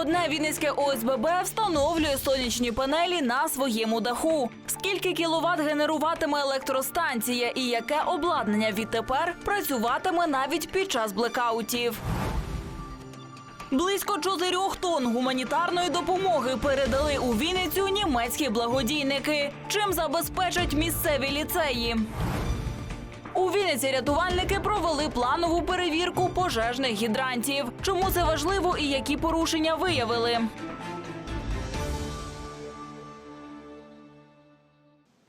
Одне вінницьке ОСББ встановлює сонячні панелі на своєму даху. Скільки кіловат генеруватиме електростанція і яке обладнання відтепер працюватиме навіть під час блекаутів? Близько чотирьох тонн гуманітарної допомоги передали у Вінницю німецькі благодійники. Чим забезпечать місцеві ліцеї? У Вінниці рятувальники провели планову перевірку пожежних гідрантів. Чому це важливо і які порушення виявили?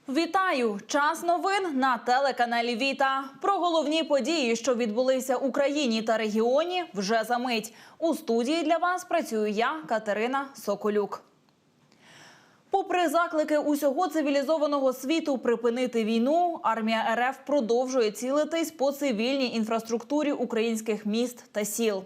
Вітаю! Час новин на телеканалі Віта. Про головні події, що відбулися в Україні та регіоні, вже за мить. У студії для вас працюю я, Катерина Соколюк. Попри заклики усього цивілізованого світу припинити війну, армія РФ продовжує цілитись по цивільній інфраструктурі українських міст та сіл.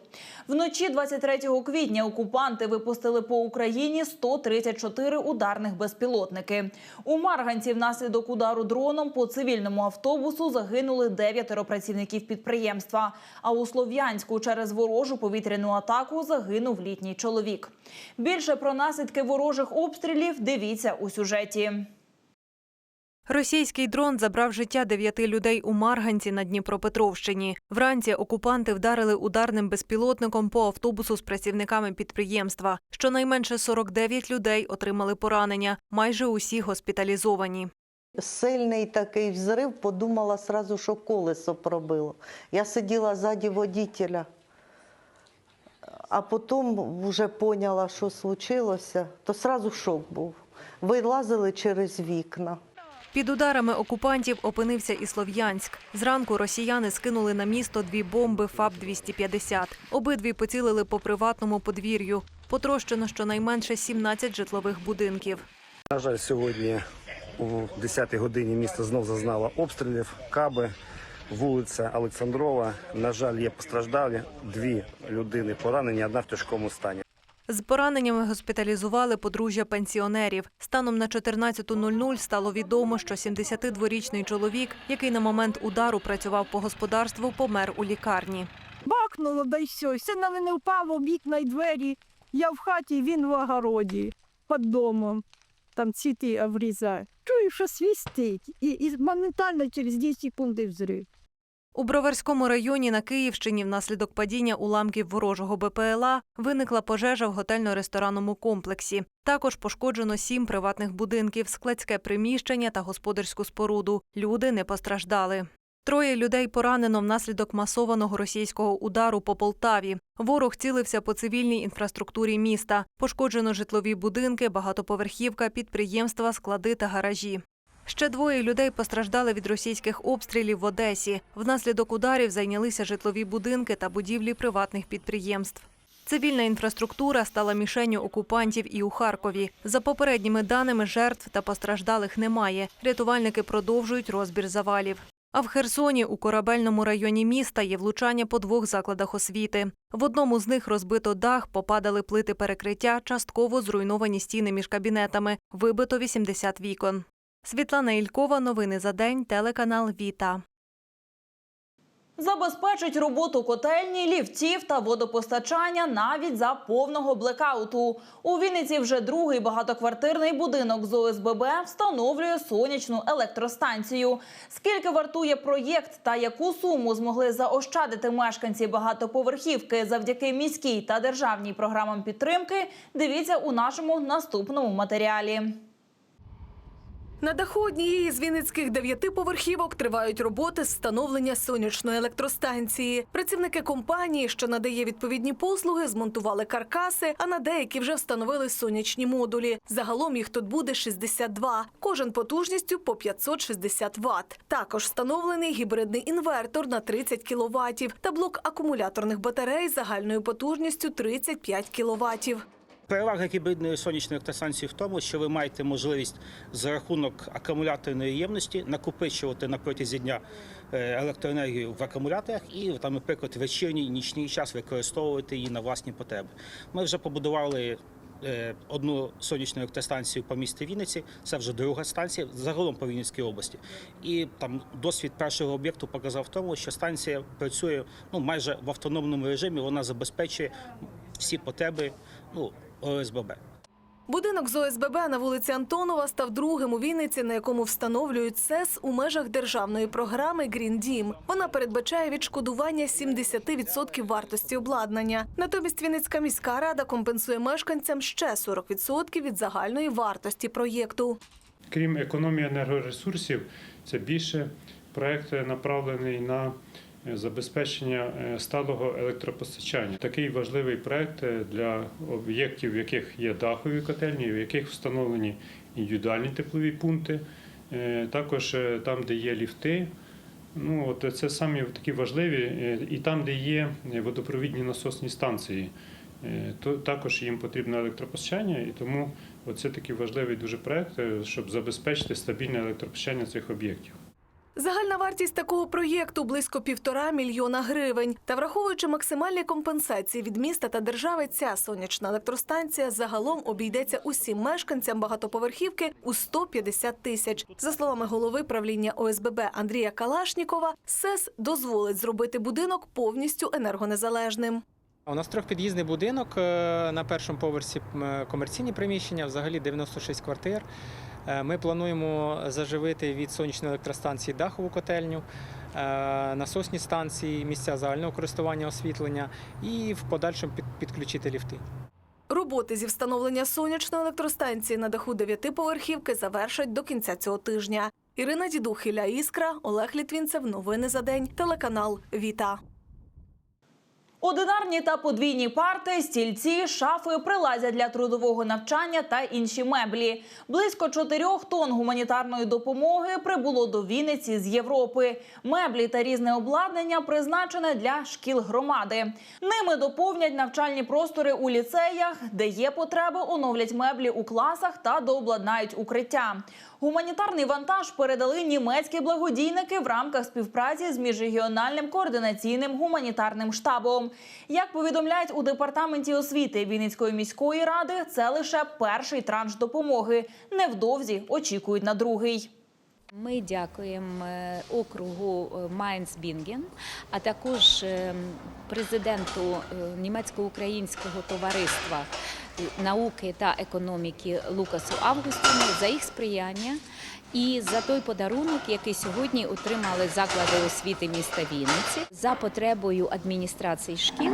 Вночі 23 квітня окупанти випустили по Україні 134 ударних безпілотники. У Марганці внаслідок удару дроном по цивільному автобусу загинули дев'ятеро працівників підприємства. А у Слов'янську через ворожу повітряну атаку загинув літній чоловік. Більше про наслідки ворожих обстрілів дивіться у сюжеті. Російський дрон забрав життя дев'яти людей у Марганці на Дніпропетровщині. Вранці окупанти вдарили ударним безпілотником по автобусу з працівниками підприємства. Щонайменше 49 людей отримали поранення, майже усі госпіталізовані. Сильний такий взрив, подумала сразу, що колесо пробило. Я сиділа ззаді водителя, а потім вже поняла, що случилося, то сразу шок був. Вилазили через вікна. Під ударами окупантів опинився і Слов'янськ. Зранку росіяни скинули на місто дві бомби ФАБ-250. Обидві поцілили по приватному подвір'ю. Потрощено щонайменше 17 житлових будинків. На жаль, сьогодні о 10-й годині місто знов зазнало обстрілів, каби, вулиця Олександрова. На жаль, є постраждалі. Дві людини поранені, одна в тяжкому стані. З пораненнями госпіталізували подружжя пенсіонерів. Станом на 14.00 стало відомо, що 72-річний чоловік, який на момент удару працював по господарству, помер у лікарні. бахнуло, да й все. Все на мене впало, вікна й двері. Я в хаті, він в огороді, під домом. Там цвіти обрізає. Чую, що свістить. І, і моментально через 10 секунд взрив. У Броварському районі на Київщині внаслідок падіння уламків ворожого БПЛА виникла пожежа в готельно-ресторанному комплексі. Також пошкоджено сім приватних будинків, складське приміщення та господарську споруду. Люди не постраждали. Троє людей поранено внаслідок масованого російського удару по Полтаві. Ворог цілився по цивільній інфраструктурі міста. Пошкоджено житлові будинки, багатоповерхівка, підприємства, склади та гаражі. Ще двоє людей постраждали від російських обстрілів в Одесі. Внаслідок ударів зайнялися житлові будинки та будівлі приватних підприємств. Цивільна інфраструктура стала мішенню окупантів і у Харкові. За попередніми даними, жертв та постраждалих немає. Рятувальники продовжують розбір завалів. А в Херсоні у корабельному районі міста є влучання по двох закладах освіти. В одному з них розбито дах, попадали плити перекриття, частково зруйновані стіни між кабінетами, вибито 80 вікон. Світлана Ількова, новини за день, телеканал Віта. Забезпечить роботу котельні, ліфтів та водопостачання навіть за повного блекауту. У Вінниці вже другий багатоквартирний будинок з ОСББ встановлює сонячну електростанцію. Скільки вартує проєкт та яку суму змогли заощадити мешканці багатоповерхівки завдяки міській та державній програмам підтримки? Дивіться у нашому наступному матеріалі. На даху однієї з вінницьких дев'ятиповерхівок тривають роботи з встановлення сонячної електростанції. Працівники компанії, що надає відповідні послуги, змонтували каркаси, а на деякі вже встановили сонячні модулі. Загалом їх тут буде 62, кожен потужністю по 560 Вт. Також встановлений гібридний інвертор на 30 кВт та блок акумуляторних батарей загальною потужністю 35 кВт. Перевага гібридної сонячної електростанції в тому, що ви маєте можливість за рахунок акумуляторної ємності накопичувати на протязі дня е, електроенергію в акумуляторах і там, наприклад, вечірній нічний час використовувати її на власні потреби. Ми вже побудували. е, Одну сонячну електростанцію по місті Вінниці, це вже друга станція загалом по Вінницькій області. І там досвід першого об'єкту показав в тому, що станція працює ну майже в автономному режимі. Вона забезпечує всі потреби ну, ОСББ. Будинок з ОСББ на вулиці Антонова став другим у Вінниці, на якому встановлюють СЕС у межах державної програми «Грін Дім». Вона передбачає відшкодування 70% вартості обладнання. Натомість Вінницька міська рада компенсує мешканцям ще 40% від загальної вартості проєкту. Крім економії енергоресурсів, це більше проект направлений на е, забезпечення е, сталого електропостачання. Такий важливий проект е, для об'єктів, в яких є дахові котельні, в яких встановлені індивідуальні теплові пункти, е, також е, там, де є ліфти. Ну, от це самі такі важливі, е, і там, де є е, водопровідні насосні станції, е, то також їм потрібне електропостачання, і тому це такий важливий дуже проект, е, щоб забезпечити стабільне електропостачання цих об'єктів. Загальна вартість такого проєкту близько півтора мільйона гривень. Та враховуючи максимальні компенсації від міста та держави, ця сонячна електростанція загалом обійдеться усім мешканцям багатоповерхівки у 150 тисяч. За словами голови правління ОСББ Андрія Калашнікова, СЕС дозволить зробити будинок повністю енергонезалежним. У нас трьохпід'їзний будинок е, на першому поверсі комерційні приміщення, взагалі 96 квартир. Е, Ми плануємо заживити від сонячної електростанції дахову котельню, е, насосні станції, місця загального користування освітлення і в подальшому підключити ліфти. Роботи зі встановлення сонячної електростанції на даху дев'ятиповерхівки завершать до кінця цього тижня. Ірина Дідух, Іскра, Олег Літвінцев. Новини за день. Телеканал Віта. Одинарні та подвійні парти, стільці, шафи, приладдя для трудового навчання та інші меблі. Близько чотирьох тонн гуманітарної допомоги прибуло до Вінниці з Європи. Меблі та різне обладнання призначене для шкіл громади. Ними доповнять навчальні простори у ліцеях, де є потреба, оновлять меблі у класах та дообладнають укриття. Гуманітарний вантаж передали німецькі благодійники в рамках співпраці з міжрегіональним координаційним гуманітарним штабом. Як повідомляють у департаменті освіти Вінницької міської ради, це лише перший транш допомоги. Невдовзі очікують на другий. Ми дякуємо е, округу Майнц-Бінген, а також е, президенту е, німецько-українського товариства е, науки та економіки Лукасу Августіну за їх сприяння і за той подарунок, який сьогодні отримали заклади освіти міста Вінниці за потребою адміністрації шкіл,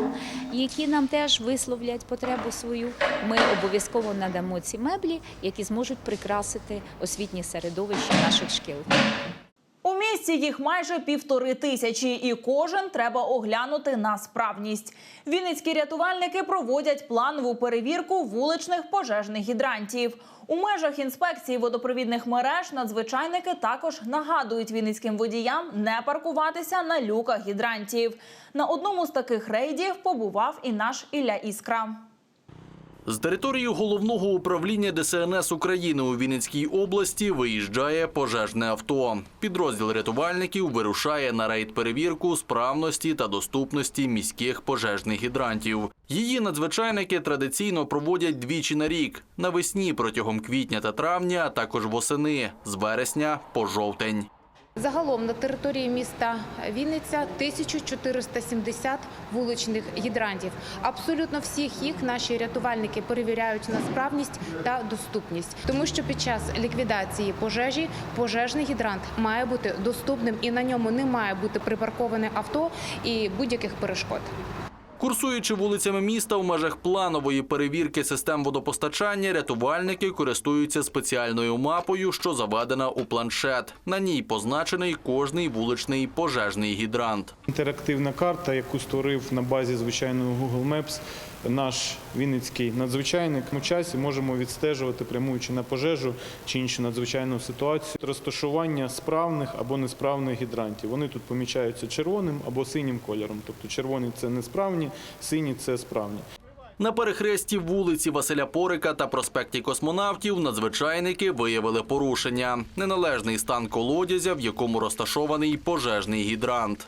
які нам теж висловлять потребу свою. Ми обов'язково надамо ці меблі, які зможуть прикрасити освітнє середовище наших шкіл. У місті їх майже півтори тисячі, і кожен треба оглянути на справність. Вінницькі рятувальники проводять планову перевірку вуличних пожежних гідрантів. У межах інспекції водопровідних мереж надзвичайники також нагадують вінницьким водіям не паркуватися на люках гідрантів. На одному з таких рейдів побував і наш Ілля Іскра. З території головного управління ДСНС України у Вінницькій області виїжджає пожежне авто. Підрозділ рятувальників вирушає на рейд-перевірку справності та доступності міських пожежних гідрантів. Її надзвичайники традиційно проводять двічі на рік – навесні протягом квітня та травня, а також восени з вересня по жовтень. Загалом на території міста Вінниця 1470 вуличних гідрантів. Абсолютно всіх їх наші рятувальники перевіряють на справність та доступність, тому що під час ліквідації пожежі пожежний гідрант має бути доступним і на ньому не має бути припарковане авто і будь-яких перешкод. Курсуючи вулицями міста в межах планової перевірки систем водопостачання, рятувальники користуються спеціальною мапою, що заведена у планшет. На ній позначений кожний вуличний пожежний гідрант. Інтерактивна карта, яку створив на базі звичайного Google Maps наш вінницький надзвичайник. У часі можемо відстежувати, прямуючи на пожежу чи іншу надзвичайну ситуацію, розташування справних або несправних гідрантів. Вони тут помічаються червоним або синім кольором. Тобто червоні це несправні, сині це справні. На перехресті вулиці Василя Порика та проспекті Космонавтів надзвичайники виявили порушення. Неналежний стан колодязя, в якому розташований пожежний гідрант.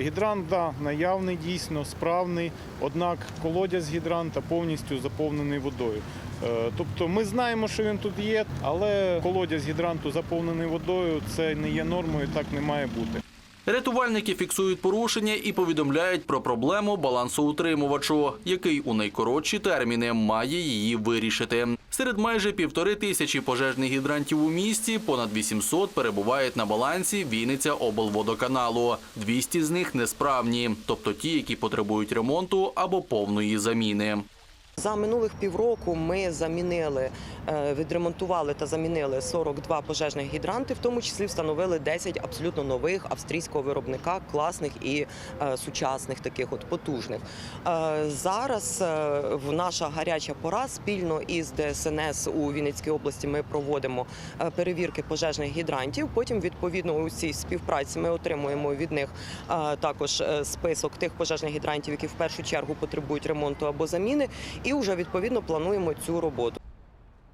Гідрант да, наявний, дійсно справний, однак колодязь гідранта повністю заповнений водою. Е, Тобто ми знаємо, що він тут є, але колодязь гідранту заповнений водою це не є нормою, так не має бути. Рятувальники фіксують порушення і повідомляють про проблему балансоутримувачу, який у найкоротші терміни має її вирішити. Серед майже півтори тисячі пожежних гідрантів у місті понад 800 перебувають на балансі Вінниця облводоканалу. 200 з них несправні, тобто ті, які потребують ремонту або повної заміни. За минулих півроку ми замінили, е, відремонтували та замінили 42 пожежних гідранти, в тому числі встановили 10 абсолютно нових австрійського виробника, класних і е, сучасних, таких от потужних. Е, Зараз в наша гаряча пора спільно із ДСНС у Вінницькій області ми проводимо перевірки пожежних гідрантів. Потім, відповідно, у цій співпраці ми отримуємо від них також список тих пожежних гідрантів, які в першу чергу потребують ремонту або заміни і вже відповідно плануємо цю роботу.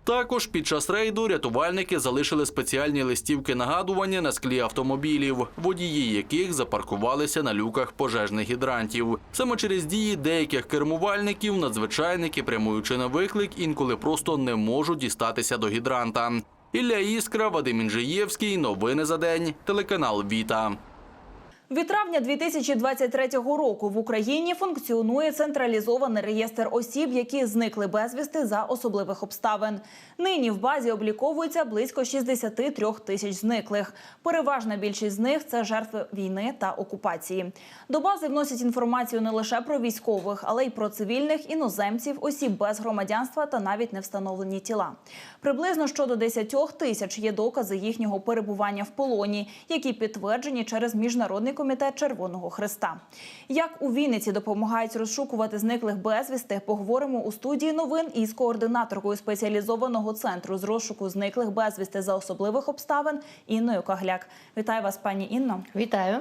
Також під час рейду рятувальники залишили спеціальні листівки нагадування на склі автомобілів, водії яких запаркувалися на люках пожежних гідрантів. Саме через дії деяких кермувальників надзвичайники, прямуючи на виклик, інколи просто не можуть дістатися до гідранта. Ілля Іскра, Вадим Інжиєвський. Новини за день. Телеканал Віта. Від травня 2023 року в Україні функціонує централізований реєстр осіб, які зникли безвісти за особливих обставин. Нині в базі обліковується близько 63 тисяч зниклих. Переважна більшість з них це жертви війни та окупації. До бази вносять інформацію не лише про військових, але й про цивільних іноземців, осіб без громадянства та навіть невстановлені тіла. Приблизно щодо 10 тисяч є докази їхнього перебування в полоні, які підтверджені через міжнародний комітет Червоного Христа. Як у Вінниці допомагають розшукувати зниклих безвісти, поговоримо у студії новин із координаторкою спеціалізованого центру з розшуку зниклих безвісти за особливих обставин Інною Кагляк. Вітаю вас, пані Інно. Вітаю.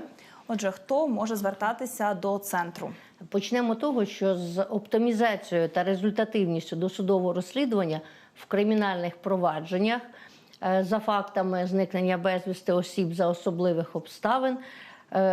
Отже, хто може звертатися до центру? Почнемо того, що з оптимізацією та результативністю досудового розслідування в кримінальних провадженнях е, за фактами зникнення безвісти осіб за особливих обставин,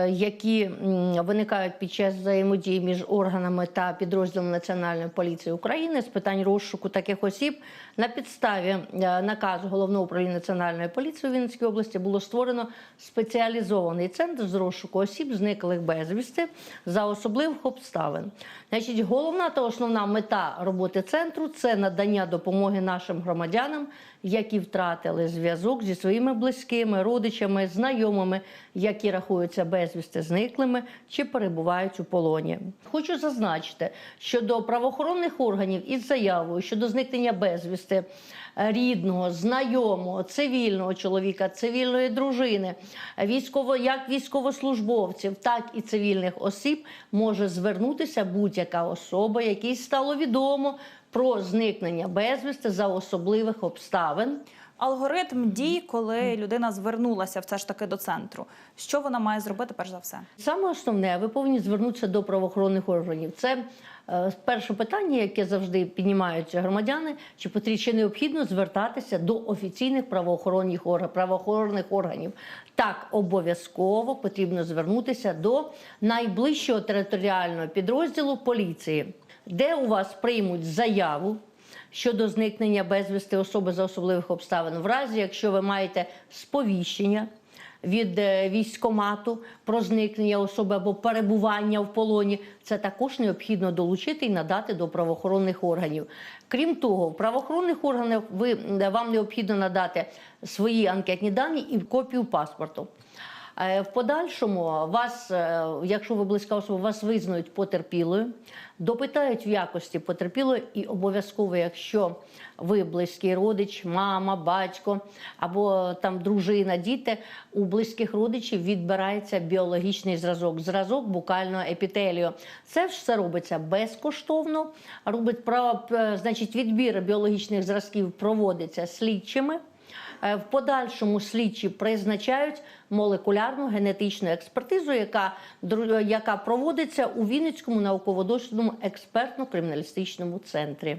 які виникають під час взаємодії між органами та підрозділом Національної поліції України з питань розшуку таких осіб на підставі е, наказу головного управління Національної поліції у Вінницькій області було створено спеціалізований центр з розшуку осіб, зниклих безвісти за особливих обставин. Значить, головна та основна мета роботи центру це надання допомоги нашим громадянам, які втратили зв'язок зі своїми близькими, родичами, знайомими, які рахуються безвісти зниклими чи перебувають у полоні. Хочу зазначити, що до правоохоронних органів із заявою щодо зникнення безвісти е, рідного, знайомого, цивільного чоловіка, цивільної дружини, військово, як військовослужбовців, так і цивільних осіб може звернутися будь-яка особа, якій стало відомо про зникнення безвісти за особливих обставин. Алгоритм дій, коли людина звернулася все ж таки до центру. Що вона має зробити перш за все? Саме основне, ви повинні звернутися до правоохоронних органів. Це е, перше питання, яке завжди піднімаються громадяни, чи потрібно чи необхідно звертатися до офіційних правоохоронних органів, правоохоронних органів. Так, обов'язково потрібно звернутися до найближчого територіального підрозділу поліції, де у вас приймуть заяву щодо зникнення безвісти особи за особливих обставин, в разі якщо ви маєте сповіщення від е, військкомату про зникнення особи або перебування в полоні, це також необхідно долучити і надати до правоохоронних органів. Крім того, в правоохоронних органах ви вам необхідно надати свої анкетні дані і копію паспорту. Е, В подальшому вас, е, якщо ви близька особа, вас визнають потерпілою, допитають в якості потерпілої, і обов'язково, якщо ви близький родич, мама, батько або там дружина, діти, у близьких родичів відбирається біологічний зразок, зразок букального епітелію. Це все робиться безкоштовно. Робить е, значить, відбір біологічних зразків проводиться слідчими. Е, В подальшому слідчі призначають молекулярну генетичну експертизу, яка, яка проводиться у Вінницькому науково-дослідному експертно-криміналістичному центрі.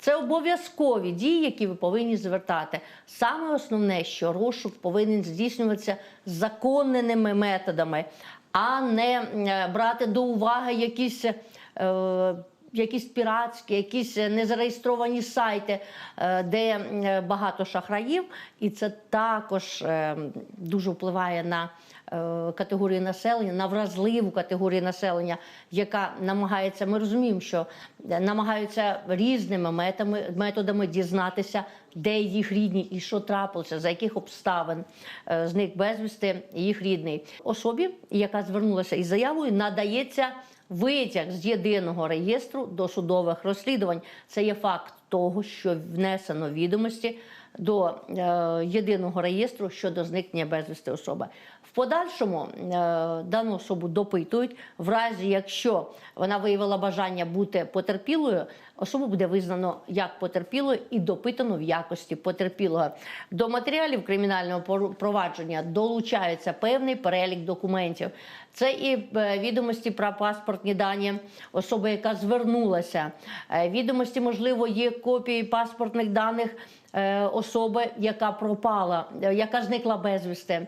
Це обов'язкові дії, які ви повинні звертати. Саме основне, що розшук повинен здійснюватися законними методами, а не е, брати до уваги якісь. е, якісь піратські, якісь незареєстровані сайти, е, де е, багато шахраїв, і це також е, дуже впливає на е, категорію населення, на вразливу категорію населення, яка намагається, ми розуміємо, що е, намагаються різними метами, методами дізнатися, де їх рідні і що трапилося, за яких обставин е, зник безвісти їх рідний. Особі, яка звернулася із заявою, надається витяг з єдиного реєстру досудових розслідувань. Це є факт того, що внесено відомості до е, єдиного реєстру щодо зникнення безвісти особи. В подальшому е, дану особу допитують. В разі, якщо вона виявила бажання бути потерпілою, особу буде визнано як потерпілою і допитано в якості потерпілого. До матеріалів кримінального провадження долучається певний перелік документів. Це і е, відомості про паспортні дані особи, яка звернулася. Е, Відомості, можливо, є копії паспортних даних особи, яка пропала, яка зникла безвісти.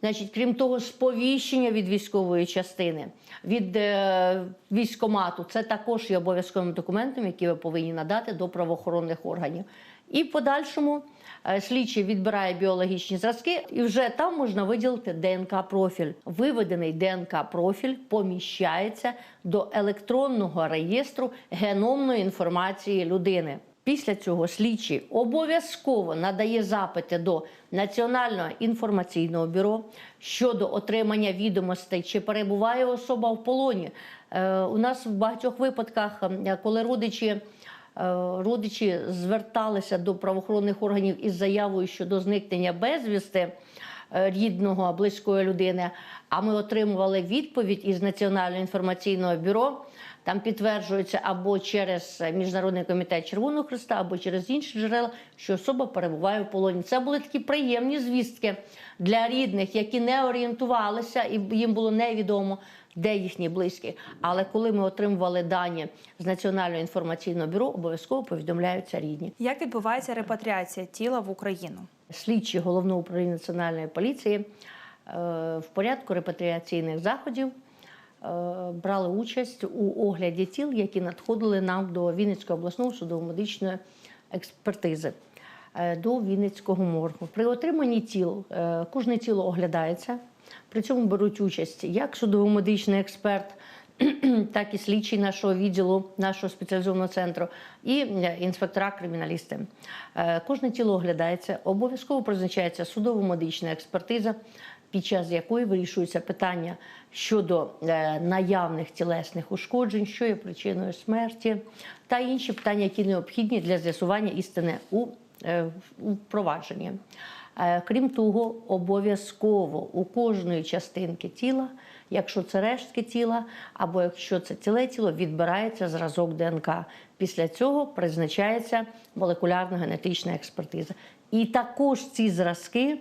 Значить, крім того, сповіщення від військової частини, від е, військомату, це також є обов'язковим документом, який ви повинні надати до правоохоронних органів. І в подальшому е, слідчий відбирає біологічні зразки, і вже там можна виділити ДНК-профіль. Виведений ДНК-профіль поміщається до електронного реєстру геномної інформації людини. Після цього слідчий обов'язково надає запити до Національного інформаційного бюро щодо отримання відомостей, чи перебуває особа в полоні. Е, у нас в багатьох випадках, е, коли родичі. е, Родичі зверталися до правоохоронних органів із заявою щодо зникнення безвісти е, рідного близької людини. А ми отримували відповідь із Національного інформаційного бюро. Там підтверджується або через Міжнародний комітет Червоного Христа, або через інші джерела, що особа перебуває в полоні. Це були такі приємні звістки для рідних, які не орієнтувалися, і їм було невідомо, де їхні близькі. Але коли ми отримували дані з Національного інформаційного бюро, обов'язково повідомляються рідні. Як відбувається репатріація тіла в Україну? Слідчі головного управління національної поліції е, в порядку репатріаційних заходів брали участь у огляді тіл, які надходили нам до Вінницької обласної судово-медичної експертизи. е, До Вінницького моргу. При отриманні тіл е, кожне тіло оглядається. При цьому беруть участь як судово-медичний експерт, так і слідчий нашого відділу, нашого спеціалізованого центру, і е, інспектора криміналісти. Е, Кожне тіло оглядається, обов'язково призначається судово-медична експертиза, під час якої вирішуються питання щодо е, наявних тілесних ушкоджень, що є причиною смерті, та інші питання, які необхідні для з'ясування істини у, е, провадженні. Е, Крім того, обов'язково у кожної частинки тіла, якщо це рештки тіла, або якщо це ціле тіло, відбирається зразок ДНК. Після цього призначається молекулярно-генетична експертиза. І також ці зразки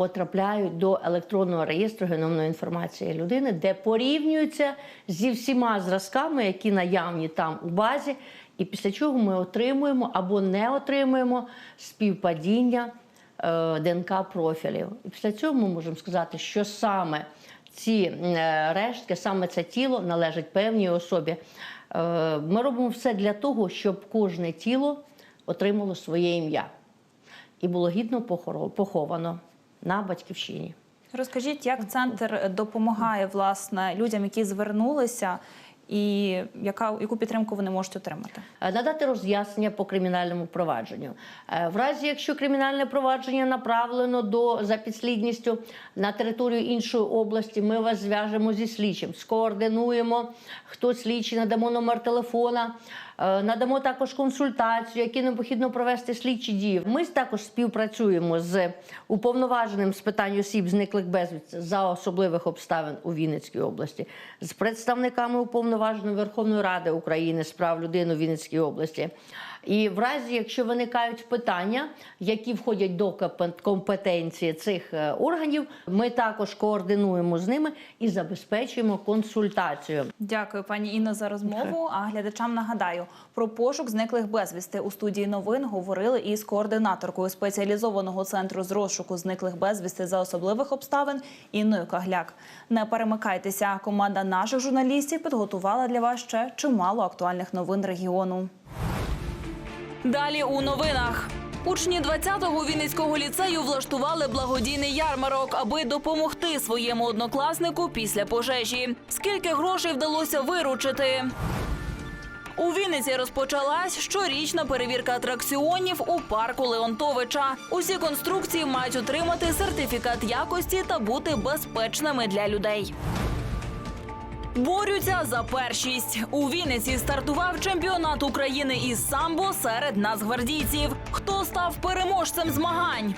потрапляють до електронного реєстру геномної інформації людини, де порівнюються зі всіма зразками, які наявні там у базі, і після чого ми отримуємо або не отримуємо співпадіння е, ДНК профілів. І після цього ми можемо сказати, що саме ці е, рештки, саме це тіло належить певній особі. Е, Ми робимо все для того, щоб кожне тіло отримало своє ім'я і було гідно поховано на батьківщині. Розкажіть, як центр допомагає власне людям, які звернулися, і яка яку підтримку вони можуть отримати? Е, надати роз'яснення по кримінальному провадженню. Е, В разі, якщо кримінальне провадження направлено до за підслідністю на територію іншої області, ми вас зв'яжемо зі слідчим, скоординуємо, хто слідчий, надамо номер телефона. Е, Надамо також консультацію, які необхідно провести слідчі дії. Ми також співпрацюємо з уповноваженим з питань осіб, зниклих безвісти за особливих обставин у Вінницькій області, з представниками уповноваженої Верховної Ради України з прав людини у Вінницькій області. І в разі, якщо виникають питання, які входять до компе- компетенції цих е, органів, ми також координуємо з ними і забезпечуємо консультацію. Дякую, пані Інно, за розмову. А глядачам нагадаю про пошук зниклих безвісти у студії новин говорили із координаторкою спеціалізованого центру з розшуку зниклих безвісти за особливих обставин Інною Кагляк. Не перемикайтеся. Команда наших журналістів підготувала для вас ще чимало актуальних новин регіону. Далі у новинах. Учні 20-го Вінницького ліцею влаштували благодійний ярмарок, аби допомогти своєму однокласнику після пожежі. Скільки грошей вдалося виручити? У Вінниці розпочалась щорічна перевірка атракціонів у парку Леонтовича. Усі конструкції мають отримати сертифікат якості та бути безпечними для людей. Борються за першість. У Вінниці стартував чемпіонат України із самбо серед нацгвардійців. Хто став переможцем змагань?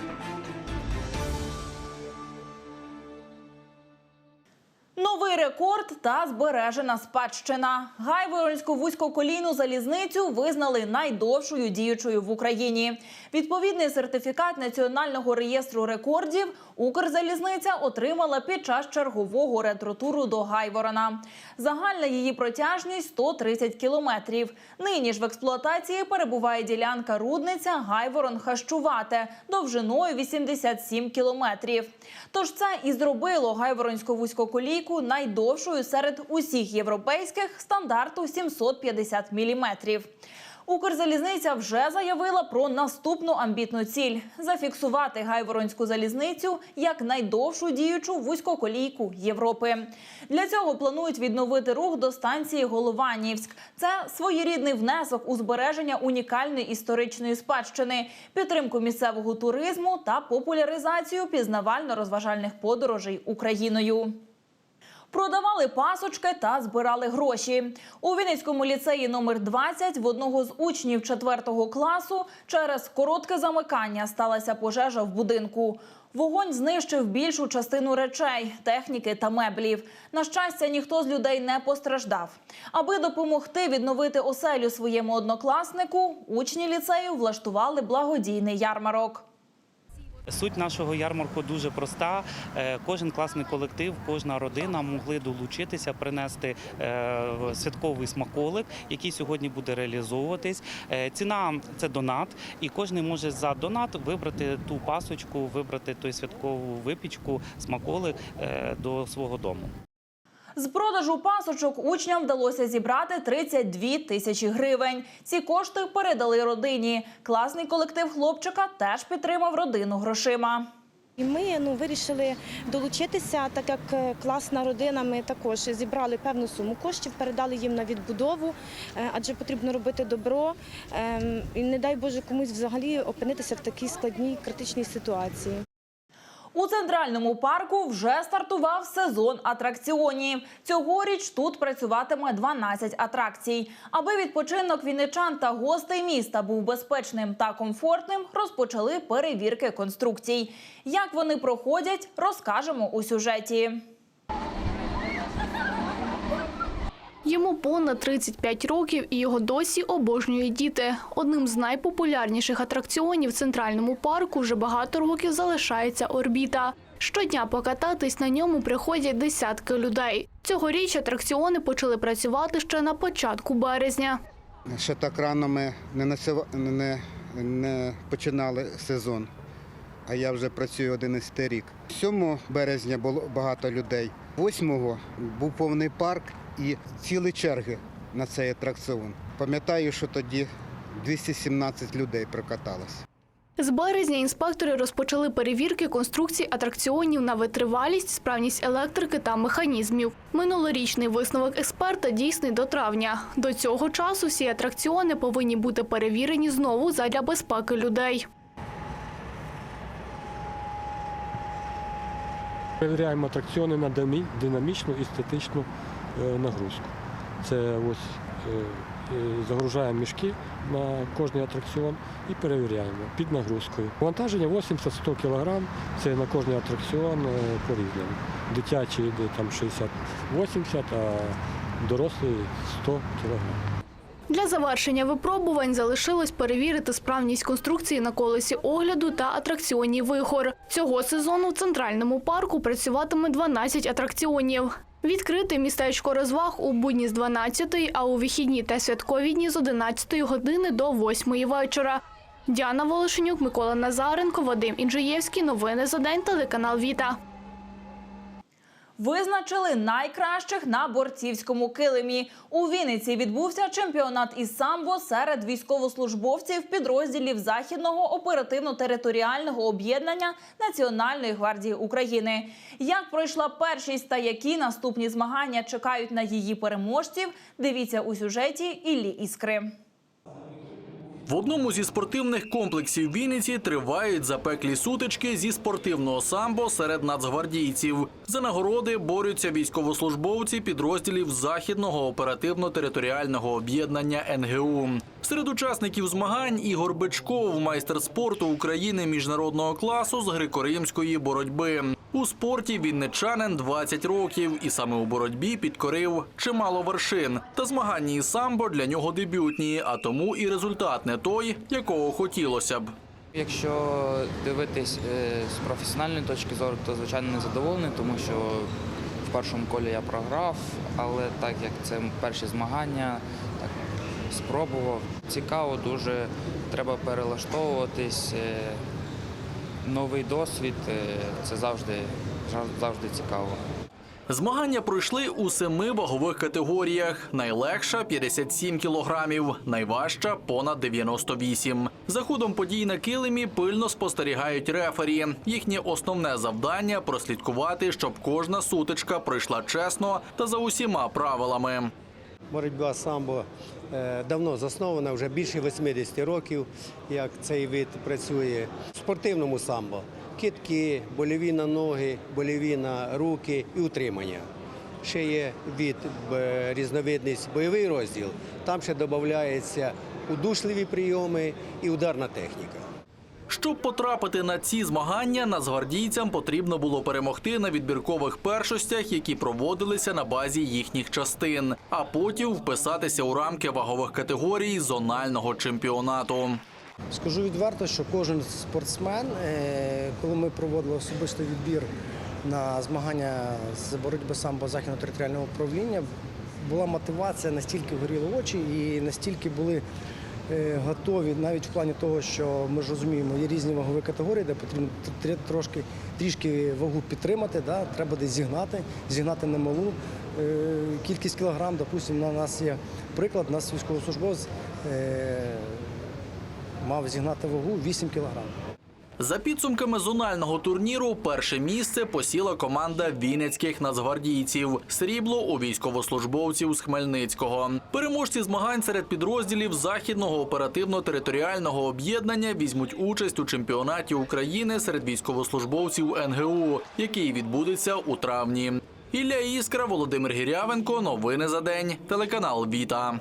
Новий рекорд та збережена спадщина. Гайворонську вузькоколійну залізницю визнали найдовшою діючою в Україні. Відповідний сертифікат Національного реєстру рекордів Укрзалізниця отримала під час чергового ретротуру до Гайворона. Загальна її протяжність 130 кілометрів. Нині ж в експлуатації перебуває ділянка Рудниця Гайворон Хащувате довжиною 87 кілометрів. Тож це і зробило Гайворонську вузькоколійку найдовшою серед усіх європейських стандарту 750 міліметрів. Укрзалізниця вже заявила про наступну амбітну ціль зафіксувати Гайворонську залізницю як найдовшу діючу вузькоколійку Європи. Для цього планують відновити рух до станції Голованівськ. Це своєрідний внесок у збереження унікальної історичної спадщини, підтримку місцевого туризму та популяризацію пізнавально-розважальних подорожей Україною. Продавали пасочки та збирали гроші. У Вінницькому ліцеї номер 20 в одного з учнів 4 класу через коротке замикання сталася пожежа в будинку. Вогонь знищив більшу частину речей, техніки та меблів. На щастя, ніхто з людей не постраждав. Аби допомогти відновити оселю своєму однокласнику, учні ліцею влаштували благодійний ярмарок. Суть нашого ярмарку дуже проста. Е, Кожен класний колектив, кожна родина могли долучитися, принести е, святковий смаколик, який сьогодні буде реалізовуватись. Е, Ціна це донат, і кожен може за донат вибрати ту пасочку, вибрати той святкову випічку, смаколик до свого дому. З продажу пасочок учням вдалося зібрати 32 тисячі гривень. Ці кошти передали родині. Класний колектив хлопчика теж підтримав родину грошима. І ми ну, вирішили долучитися, так як е, класна родина, ми також зібрали певну суму коштів, передали їм на відбудову, е, адже потрібно робити добро. Ем, І не дай Боже комусь взагалі опинитися в такій складній критичній ситуації. У центральному парку вже стартував сезон атракціонів. Цьогоріч тут працюватиме 12 атракцій. Аби відпочинок вінничан та гостей міста був безпечним та комфортним, розпочали перевірки конструкцій. Як вони проходять, розкажемо у сюжеті. Йому понад 35 років і його досі обожнюють діти. Одним з найпопулярніших атракціонів в центральному парку вже багато років залишається орбіта. Щодня покататись на ньому приходять десятки людей. Цьогоріч атракціони почали працювати ще на початку березня. Ще так рано ми не, насива- не, не починали сезон, а я вже працюю 11 рік. 7 березня було багато людей. 8 був повний парк і цілі черги на цей атракціон. Пам'ятаю, що тоді 217 людей прокаталось. З березня інспектори розпочали перевірки конструкцій атракціонів на витривалість, справність електрики та механізмів. Минулорічний висновок експерта дійсний до травня. До цього часу всі атракціони повинні бути перевірені знову задля безпеки людей. Перевіряємо атракціони на динамічну і статичну нагрузку. Це ось е, е, загружаємо мішки на кожний атракціон і перевіряємо під нагрузкою. Навантаження 80-100 кг, це на кожний атракціон е, по-різному. Дитячий йде там 60-80, а дорослий 100 кг. Для завершення випробувань залишилось перевірити справність конструкції на колесі огляду та атракціоні вихор. Цього сезону в центральному парку працюватиме 12 атракціонів. Відкрити містечко розваг у будні з 12, а у вихідні та святкові дні з 11 години до 8 вечора. Діана Волошенюк, Микола Назаренко, Вадим Інжиєвський. Новини за день. Телеканал Віта. Визначили найкращих на борцівському килимі. У Вінниці відбувся чемпіонат із самбо серед військовослужбовців підрозділів Західного оперативно-територіального об'єднання Національної гвардії України. Як пройшла першість та які наступні змагання чекають на її переможців, дивіться у сюжеті Іллі Іскри. В одному зі спортивних комплексів Вінниці тривають запеклі сутички зі спортивного самбо серед нацгвардійців. За нагороди борються військовослужбовці підрозділів Західного оперативно-територіального об'єднання НГУ. Серед учасників змагань Ігор Бичков, майстер спорту України міжнародного класу з греко-римської боротьби. У спорті вінничанин 20 років і саме у боротьбі підкорив чимало вершин. Та змагання із самбо для нього дебютні, а тому і результат не той, якого хотілося б. Якщо дивитись е, з професіональної точки зору, то звичайно не задоволений, тому що в першому колі я програв, але так як це перші змагання, так спробував. Цікаво, дуже треба перелаштовуватись. е, Новий досвід е, це завжди, завжди цікаво. Змагання пройшли у семи вагових категоріях. Найлегша 57 кілограмів, найважча понад 98. За ходом подій на килимі пильно спостерігають рефері. Їхнє основне завдання прослідкувати, щоб кожна сутичка пройшла чесно та за усіма правилами. Боротьба самбо е, давно заснована, вже більше 80 років, як цей вид працює в спортивному самбо. Китки, больові на ноги, больові на руки і утримання. Ще є від е, різновидність бойовий розділ. Там ще додається удушливі прийоми і ударна техніка. Щоб потрапити на ці змагання, нацгвардійцям потрібно було перемогти на відбіркових першостях, які проводилися на базі їхніх частин, а потім вписатися у рамки вагових категорій зонального чемпіонату. Скажу відверто, що кожен спортсмен, е, коли ми проводили особистий відбір на змагання з боротьби самбо західного територіального управління, була мотивація настільки горіли очі і настільки були е, готові, навіть в плані того, що ми ж розуміємо, є різні вагові категорії, де потрібно трошки трішки вагу підтримати, да? треба десь зігнати, зігнати немалу е, кількість кілограм. Допустимо, на нас є приклад, у нас військовослужбовець. Мав зігнати вагу 8 кілограм. За підсумками зонального турніру, перше місце посіла команда вінницьких нацгвардійців. Срібло у військовослужбовців з Хмельницького. Переможці змагань серед підрозділів Західного оперативно-територіального об'єднання візьмуть участь у чемпіонаті України серед військовослужбовців НГУ, який відбудеться у травні. Ілля Іскра, Володимир Гірявенко. Новини за день. Телеканал Віта.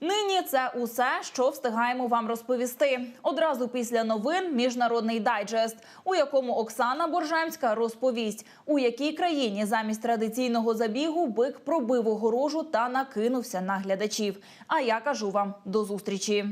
Нині це усе, що встигаємо вам розповісти. Одразу після новин міжнародний дайджест, у якому Оксана Боржемська розповість, у якій країні замість традиційного забігу бик пробив огорожу та накинувся на глядачів. А я кажу вам до зустрічі.